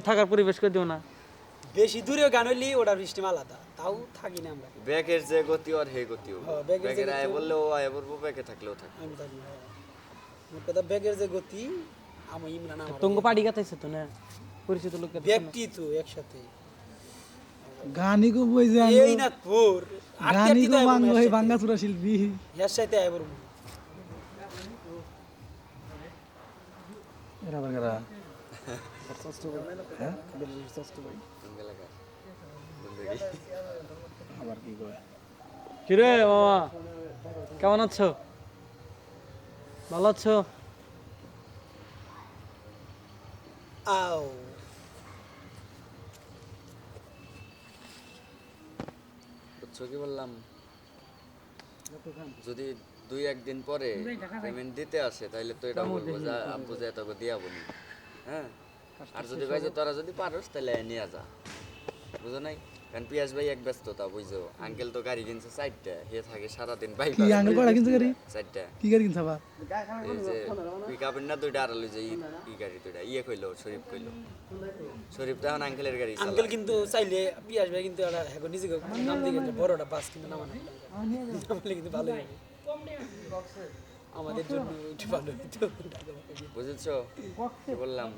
থাকার পরিবেশ করে দিও না। বেশি দূরেও গান হইলি ওটার সিস্টেম আলাদা। তাও থাকি না আমরা। ব্যাগের যে গতি আর হে গতি হবে। হ্যাঁ, ব্যাগের আয় গতি- বললেও আয় বলব ব্যাগে থাকলেও থাকবে আমি থাকি না কথা ব্যাগের যে গতি আমি ইমরান আমার তোমাকে পাড়ি কাটাইছে তো না? পরিচিত লোক ব্যক্তি তো একসাথে। গানি গো বই যে এই না তোর গানি গো বাংলা হই বাংলা চুরা শিল্পী। এর সাথে আয় বলব। এরা বাংলা কিরে মামা কেমন আছো? ভালো আছো? আও। বুঝছ কি বললাম? যদি দুই একদিন পরে পেমেন্ট দিতে আসে তাহলে তো এটা বলব যে আব্বু যে তোকে দিয়া বলি হ্যাঁ? আর যদি কয় যে তোরা যদি পারোস তাহলে নিয়ে যা। বুঝো নাই? কারণ পিয়াস ভাই এক ব্যস্ততা বুঝছ? আঙ্কেল তো গাড়ি কিনছে চারটা হে থাকে সারাদিন বাইক কি আঙ্গুল কয়টা কিনছে গাড়ি? চারটা। কি গাড়ি কিনছে আবার? এই যে পিক আপের না দুইটা আড়াল যে ই ই গাড়ি দুইটা। ইয়ে কইলো শরীফ কইলো। শরীফ তো এখন আঙ্কেলের গাড়ি চালায়। আঙ্কেল কিন্তু চাইলে পিয়াস ভাই কিন্তু একটা হ্যাঁ নিজেকে নাম দিয়ে বড়টা বাস কিন্তু নামা নাই নামলে কিন্তু ভালো হবে। আমাদের জন্য একটু ভালো হইতো। বুঝেছ? বললাম?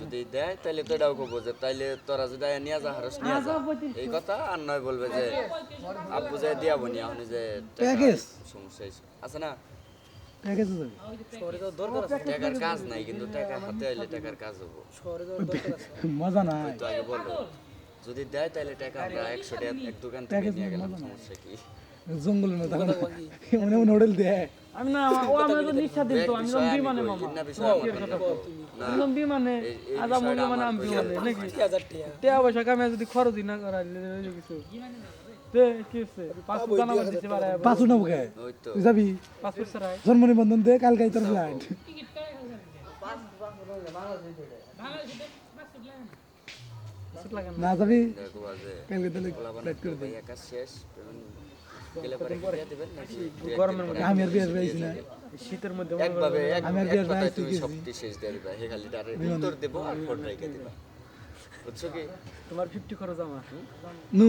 যদি দেয় তাহলে তো এটাও কবো যে তাইলে তোরা যদি নিয়ে যা হারস নিয়ে যা। এই কথা আর নয় বলবে যে আব্বু যে দিয়াবো নি এখন যে? সমস্যা আছে না? প্যাকেজে যাবে শহরে তো দরকার আছে। টাকার কাজ নাই কিন্তু টাকা হাতে আইলে টাকার কাজ হব। শহরে দরকার মজা নাই। তো আগে বলো যদি দেয় তাহলে টাকা আমরা একশো টাকা এক দোকান থেকে নিয়ে গেলাম সমস্যা কি? জঙ্গলের মধ্যে মনে মনে হোটেল দেয়। আমি না ও আমরা তো নিঃশ্বাস দিন তো আমি বিষয় আমি বিমানে মামা। কও। বিমানে এই- এই আজ আমি বিমানে নাকি? টাকা। পয়সা কামে যদি খরচই না করা কিছু। না বুকে যাবি? জন্ম নিবন্ধন দে কালকে তোর ফ্লাইট না। না যাবি? কালকে তাহলে ফ্লাইট করে শেষ? আমি আর বিয়ে পাইছি না। শীতের মধ্যে একভাবে আমি আর বিয়ের কথায় তুমি। সবটি শেষ দিয়ে দিবা হে খালি তার উত্তর দেবো আর ফোন রেখে দিবা। বুঝছ কি? তোমার ফিফটি খরচ আমার। নু।